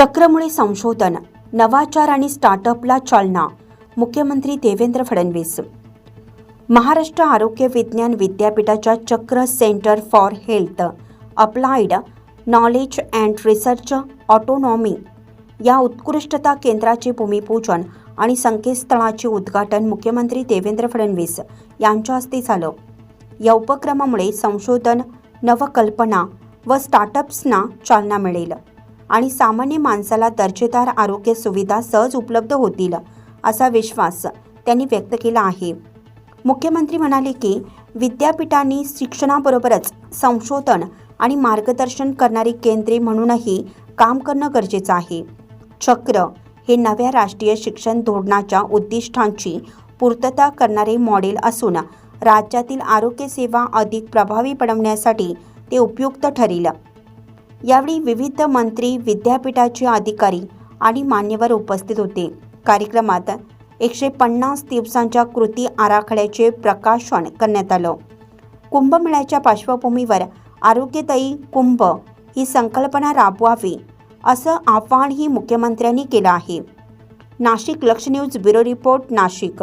चक्रमुळे संशोधन नवाचार आणि स्टार्टअपला चालना मुख्यमंत्री देवेंद्र फडणवीस. महाराष्ट्र आरोग्य विज्ञान विद्यापीठाच्या Chakra centre for health applied knowledge and research autonomy या उत्कृष्टता केंद्राचे भूमिपूजन आणि संकेतस्थळाचे उद्घाटन मुख्यमंत्री देवेंद्र फडणवीस यांच्या हस्ते झालं. या उपक्रमामुळे संशोधन नवकल्पना व स्टार्टअप्सना चालना मिळेल. आणि सामान्य माणसाला दर्जेदार आरोग्य सुविधा सहज उपलब्ध होतील असा विश्वास त्यांनी व्यक्त केला आहे. मुख्यमंत्री म्हणाले की विद्यापीठांनी शिक्षणाबरोबरच संशोधन आणि मार्गदर्शन करणारी केंद्रे म्हणूनही काम करणं गरजेचं आहे. चक्र हे नव्या राष्ट्रीय शिक्षण धोरणाच्या उद्दिष्टांची पूर्तता करणारे मॉडेल असून राज्यातील आरोग्यसेवा अधिक प्रभावी बनवण्यासाठी ते उपयुक्त ठरेल. यावेळी विविध मंत्री विद्यापीठाचे अधिकारी आणि मान्यवर उपस्थित होते. कार्यक्रमात एकशे पन्नास दिवसांच्या कृती आराखड्याचे प्रकाशन करण्यात आलं. कुंभमेळ्याच्या पार्श्वभूमीवर आरोग्यदायी कुंभ ही संकल्पना राबवावी असं आवाहनही मुख्यमंत्र्यांनी केलं आहे. नाशिक लक्ष न्यूज ब्युरो रिपोर्ट नाशिक.